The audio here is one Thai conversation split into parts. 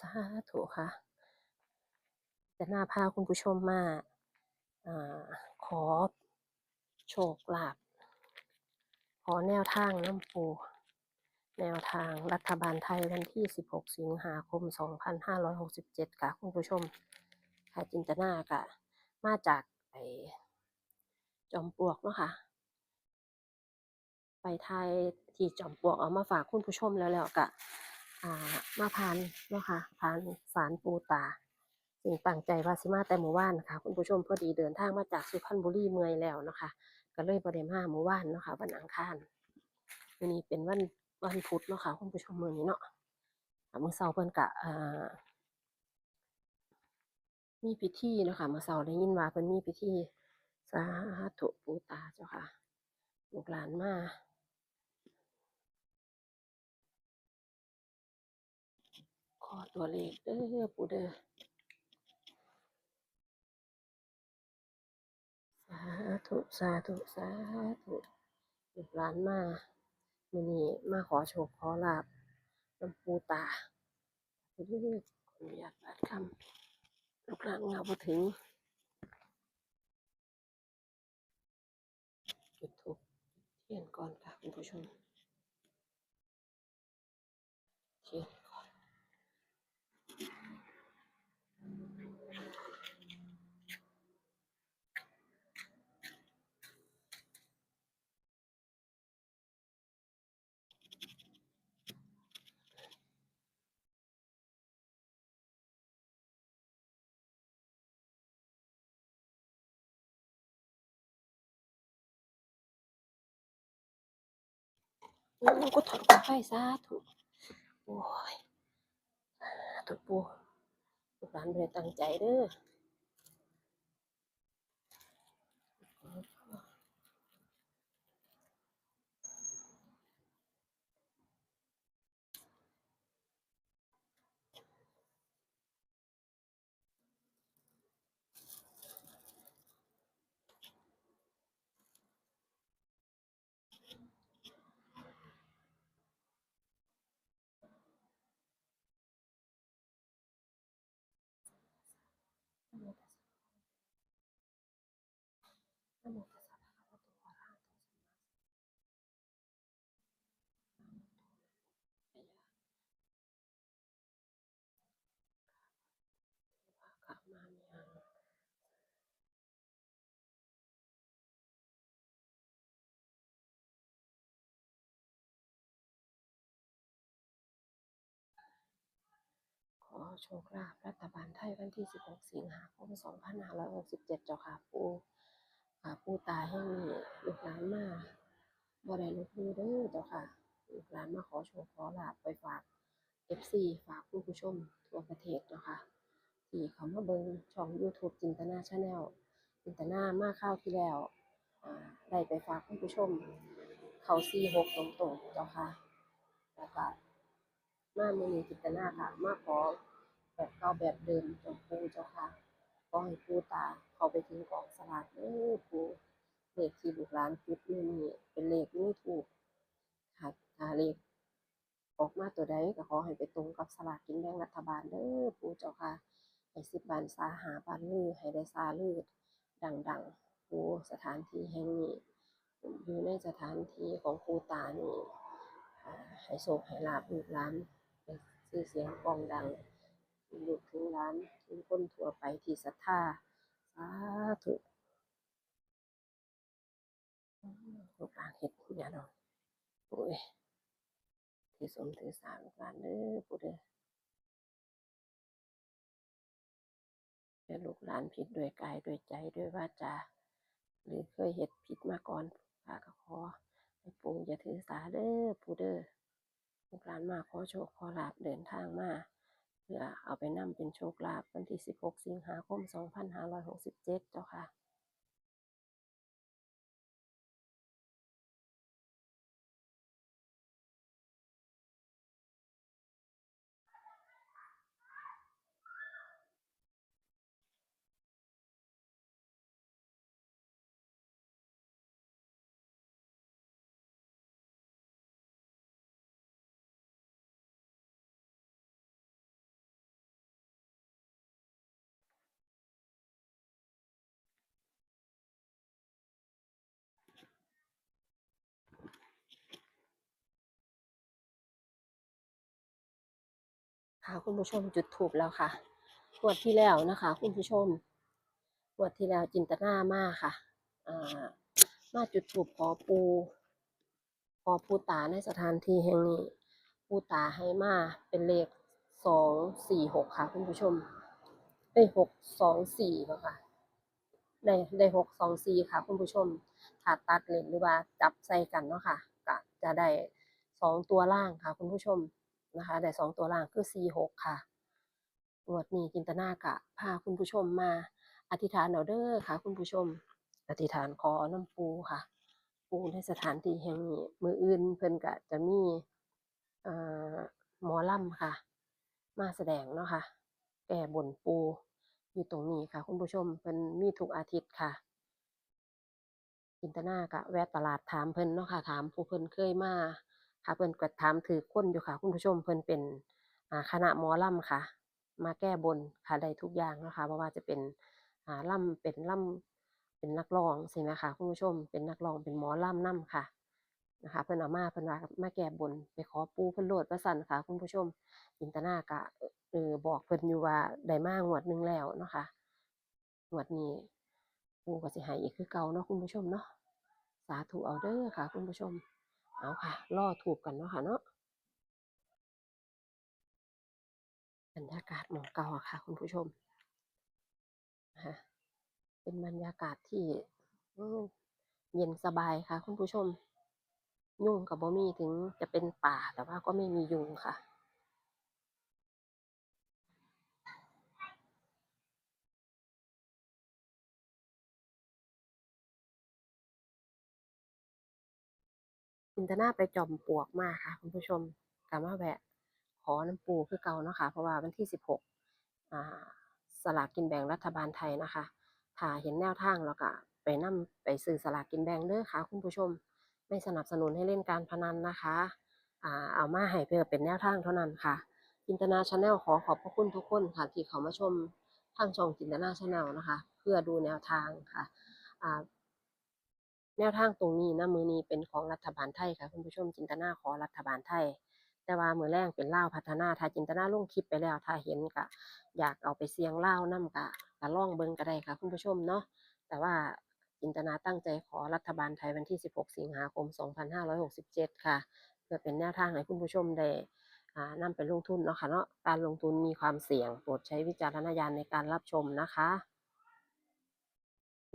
สาธุค่ะจะน่าพาคุณผู้ชมมาอขอโชคลาภขอแนวทางน้ำปู แนวทางรัฐบาลไทยวันที่ 16 สิงหาคม 2567 ค่ะ คุณผู้ชม ค่ะจินตนากะมาจากไอจอมปลวกเนาะค่ะ ไปไทยที่จอมปลวกเอามาฝากคุณผู้ชมแล้วแล้วกะ มาพานเนาะค่ะพานสารปูตา สิ่งตั้งใจว่าสิมาแต่หมู่บ้านค่ะ คุณผู้ชมพอดีเดินทางมาจากสุพรรณบุรีเมื่อยแล้วเนาะค่ะก็เลยบ่ได้มาหมู่บ้านเนาะค่ะวันอังคารวันนี้เป็นวันวันพุธเนาะค่ะคุณผู้ชมเมื้อนี้เนาะอ่ามื้อเช้าเพิ่นกะมีพิธีเนาะค่ะมื้อเช้าได้ยินว่าเพิ่นมีพิธีสาธุปูตาเจ้าค่ะลูกหลานมา ตัวเลขเด้อปูเด้อสาธุสาธุสาธุลูกหลานมามื้อนี้มาขอโชคขอลาภนำปูตาเด้อขออนุญาตบาดคำลูกหลานเงาบ่ถึงจุดธูปเทียนก่อนค่ะคุณผู้ชม โอ้ก็ถอดกไฟซะถูกโอ้ยถูกปูร้านบ่ได้ตั้งใจเด้อนะโมตัสสะภะคะวะโตอะระหะโตสัมมาสัมพุทธัสสะภะคะมามิหังขอ โชคลาภรัฐบาลไทยวันที่ 16 สิงหาคม 2567 เจ้าค่ะปูค่ะปูตายให้มีลูกหลานมาบ่ได้ลบหลู่เด้อเจ้าค่ะลูกหลานมาขอโชคขอลาภไปฝาก FC ฝากผู้ผู้ชมทั่วประเทศเนาะค่ะที่เขามาเบิ่งช่อง YouTube จินตนาชาแนลจินตนามาคราวที่แล้วได้ไปฝากผู้ผู้ชม เขา46ตรงๆเจ้าค่ะแล้วก็มามื้อนี้จินตนาค่ะ มาขอ แบบเก่าแบบเดิมเจ้าปูเจ้าค่ะขอให้ปูตาเขาไปถึงกองสลากเด้อปูเลขที่ลูกหลานจุดนี้เป็นเลขมือถูกค่ะถ้าเลขออกมาตัวใดก็ขอให้ไปตรงกับสลากกินแบ่งรัฐบาลเด้อปูเจ้าค่ะให้สิบบานสาหาบานลือให้ได้ซาลือดังๆปูสถานที่แห่งนี้อยู่ในสถานที่ของปูตานี่ให้โชคให้ลาบลูกหลานให้ชื่อเสียงกองดัง ลูกถึงหลานถึงคนทั่วไปที่ศรัทธาสาธุลูกหลานเฮ็ดเนี่ยเนาะโอ้ยที่สมถือสาลูกหลานเด้อปู่เด้อแต่ลูกหลานผิดด้วยกายด้วยใจด้วยวาจาหรือเคยเฮ็ดผิดมาก่อนข้ากขอให้ปู่อย่าถือสาเด้อปู่เด้อลูกหลานมาขอโชคขอลาบเดินทางมา เพื่อเอาไปนำเป็นโชคลาภวันที่ 16 สิงหาคม 2567 เจ้าค่ะ ค่ะคุณผู้ชมจุดถูกแล้วค่ะงวดที่แล้วนะคะ คุณผู้ชมงวดที่แล้วจินตนามากค่ะอ่ามาจุดถูกขอปูขอปูตาในสถานที่แห่งนี้ปูตาให้มาเป็นเลขสองสี่หกค่ะ คุณผู้ชมได้หกสองสี่ค่ะได้ได้หกสองสี่ค่ะ คุณผู้ชมถ้าตัดเลนหรือว่าจับใส่กันเนาะค่ะก็จะได้สองตัวล่างค่ะ คุณผู้ชม นะคะได้สองตัวล่างคือสี่หกค่ะงวดนี้จินตนากะพาคุณผู้ชมมา อธิษฐานเอาเด้อค่ะ คุณผู้ชม อธิษฐานขอน้ำปูค่ะ ปูในสถานที่แห่งนี้มืออื่นเพิ่นกะจะมีอ่อหมอลำค่ะ มาแสดงเนาะค่ะแก่บนปูอยู่ตรงนี้ค่ะ คุณผู้ชมเพิ่นมีทุกอาทิตย์ค่ะจินตนากะแวะตลาดถามเพิ่นเนาะค่ะถามผู้เพิ่นเคยมา ค่ะเพิ่นก็ถามถือคนอยู่ค่ะ คุณผู้ชมเพิ่นเป็นอ่าคณะหมอลำค่ะ มาแก้บนค่ะได้ทุกอย่างเนาะค่ะบ่ว่าจะเป็นอ่าลำเป็นลำเป็นนักร้องใช่ไหมคะคุณผู้ชมเป็นนักร้องเป็นหมอลำนํค่ะนะคะเพิ่นเอามาเพิ่นว่ามาแก้บนไปขอปูเพิ่นโลดว่าซั่นค่ะ คุณผู้ชมจินตนากะเออบอกเพิ่นอยู่ว่าได้มางวดหนึงแล้วเนาะค่ะงวดนี้ปูก็สิให้อีกคือเก่าเนาะคุณผู้ชมเนาะสาธุเอาเด้อค่ะ คุณผู้ชม เอาค่ะล่อถูกกันเนาะค่ะเนาะบรรยากาศหมองเก่าค่ะ คุณผู้ชมนะคะเป็นบรรยากาศที่เย็นสบายค่ะ คุณผู้ชม ยุงกับบ่มีถึงจะเป็นป่าแต่ว่าก็ไม่มียุงค่ะ จินตนาไปจอมปลวกมาค่ะคุณผู้ชมกลับมาแวะ ขอน้ำปูคือเก่าเนาะค่ะ เพราะว่าวันที่สิบหกสลากกินแบ่งรัฐบาลไทยนะคะ ถ้าเห็นแนวทางแล้วก็ไปนํไปซื้อสลากกินแบ่งเด้อค่ะ คุณผู้ชม ไม่สนับสนุนให้เล่นการพนันนะคะอ่าเอามาให้เพื่อเป็นแนวทางเท่านั้นค่ะ จินตนาชาแนลขอขอบพระคุณทุกคนค่ะ ที่เขามาชมทางช่องจินตนาชาแนลนะคะ เพื่อดูแนวทางค่ะ แนวทางตรงนี้นะมือนี้เป็นของรัฐบาลไทยค่ะคุณผู้ชมจินตนาขอรัฐบาลไทย แต่ว่ามือแรงเป็นเล่าพัฒนาถ้าจินตนาลงคลิปไปแล้วถ้าเห็นก็อยากเอาไปเสียงเล่าวนํกะกะล่องเบิงก็ได้ค่ะ คุณผู้ชมเนาะแต่ว่าจินตนาตั้งใจขอรัฐบาลไทยวันที่ 16 สิงหาคม 2567 ค่ะ เพื่อเป็นแนวทางให้คุณผู้ชมได้อ่านำไปลงทุนเนาะค่ะเนาะการลงทุนมีความเสี่ยงโปรดใช้วิจารณญาณในการรับชมนะคะ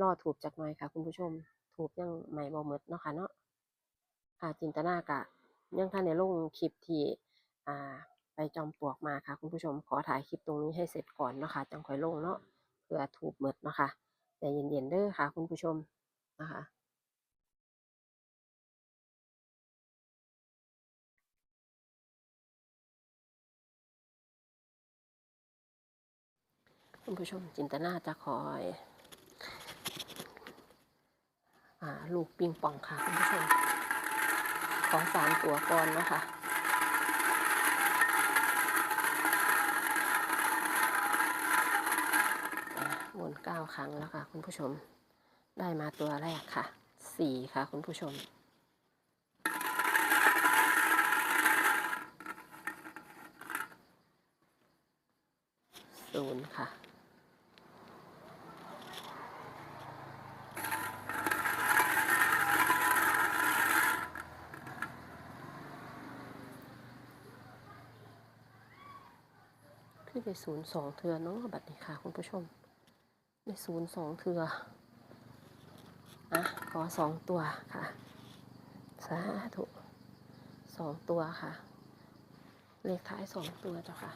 รอถูกจักหน่อยค่ะคุณผู้ชม ถูกยังใหม่บ่หมดเนาะค่ะเนาะค่ะจินตนากะยังท่านในลงคลิปที่อ่าไปจอมปลวกมาค่ะ คุณผู้ชมขอถ่ายคลิปตรงนี้ให้เสร็จก่อนเนาะคะจังค่อยลงเนาะเพื่อถูกหมดเนาะค่ะใจเย็นๆเด้อค่ะ คุณผู้ชมนะคะคุณผู้ชมจินตนาจะคอย อ่าลูกปิงปองค่ะคุณผู้ชมของสามตัวก่อนนะคะวนเก้าครั้งแล้วค่ะคุณผู้ชม ได้มาตัวแรกค่ะสี่ค่ะคุณผู้ชมศูนย์ค่ะ ได้ศูนย์สองเทือเนาะบัดนี้ค่ะคุณผู้ชม ได้ศูนย์สองเทืออะขอสองตัวค่ะ สาธุสองตัวค่ะ เลขท้ายสองตัวเจ้าค่ะ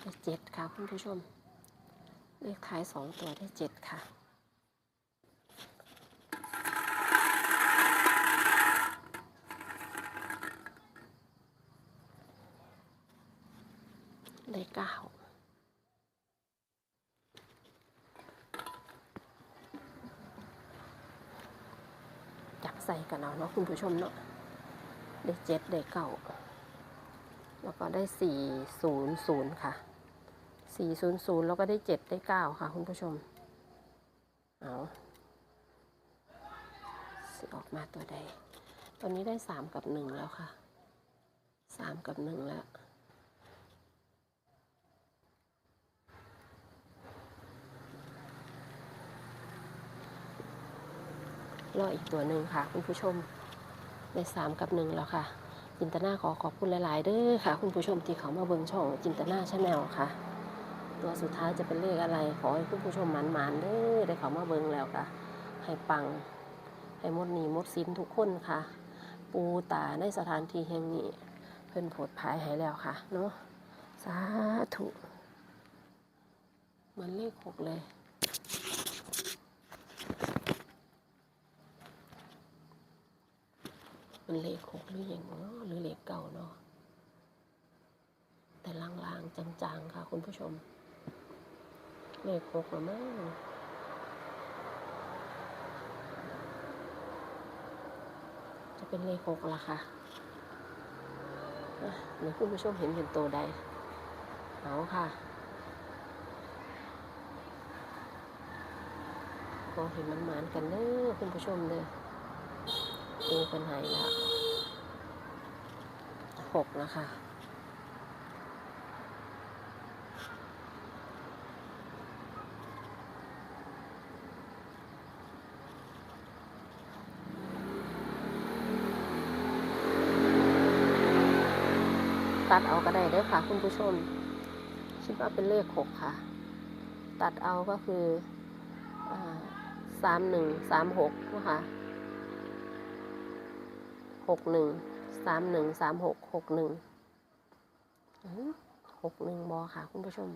ได้เจ็ดค่ะคุณผู้ชม เลขท้ายสองตัวได้เจ็ดค่ะ ได้เก้าจับใส่กันเอาเนาะคุณผู้ชมเนาะได้เจ็ดได้เก้าแล้วก็ได้สี่ศูนย์ศูนย์ค่ะสี่ศูนย์ศูนย์แล้วก็ได้เจ็ดได้เก้าค่ะคุณผู้ชม เอาออกมาตัวใดตอนนี้ได้สามกับหนึ่งแล้วค่ะสามกับหนึ่งแล้ว รออีกตัวหนึ่งค่ะ คุณผู้ชมได้สามกับหนึ่งแล้วค่ะ จินตนาขอขอบคุณหลาย ๆ เด้อค่ะ คุณผู้ชมที่เขามาเบิ่งช่องจินตนาชาแนลค่ะ ตัวสุดท้ายจะเป็นเลขอะไร ขอให้คุณผู้ชมหมันๆเด้อได้เขามาเบิ่งแล้วค่ะ ให้ปัง ให้หมดหนีมดสินทุกคนค่ะ ปูตาในสถานที่แห่งนี้ เพิ่นโผดภายให้แล้วค่ะเนาะสาธุเหมือนเลขหกเลยันเลขหกหรือยังเนาะหรือเลขเก่าเนาะแต่ลางๆ จางๆ ค่ะ คุณผู้ชม เลขหกหรือมั้งจะเป็นเลขหกละค่ะหรือคุณผู้ชมเห็นเป็นตัวใดเอาค่ะขอเห็นมันหมานๆกันเด้อคุณผู้ชมเด้อ ดูเป็นไหละหกนะคะตัดเอาก็ได้เด้อค่ะคุณผู้ชม คิดว่าเป็นเลขหกค่ะ ตัดเอาก็คือสามหนึ่งสามหกนะคะ หกหนึ่งสามหนึ่งสามหกหกหนึ่งหกหนึ่งบอค่ะ คุณผู้ชม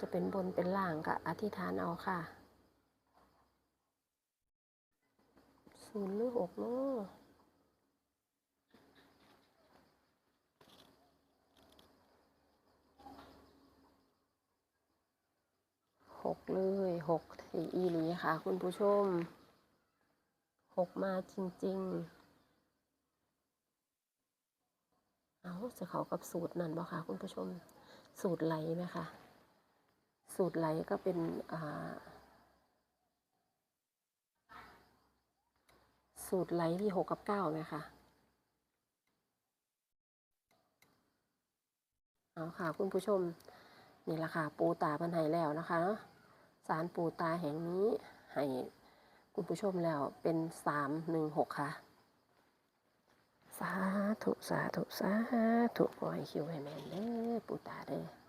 จะเป็นบนเป็นล่างก็อธิษฐานเอาค่ะศูนย์หรือหกเนาะหกเลยหกทีอีหลีค่ะ คุณผู้ชมหกมาจริง ๆ เอาจะเขากับสูตรนั่นบ่คะคุณผู้ชมสูตรไหลไหมคะสูตรไหลก็เป็นอ่าสูตรไหลที่หกกับเก้าไหมคะเอาค่ะคุณผู้ชมนี่แหละค่ะปูตาพันไห้แล้วนะคะเนาะสารปูตาแห่งนี้ให้คุณผู้ชมแล้วเป็นสามหนึ่งหกค่ะ สาธุ สาธุ สาธุขอให้คิวให้แม่นเด้อปูตาเด้อ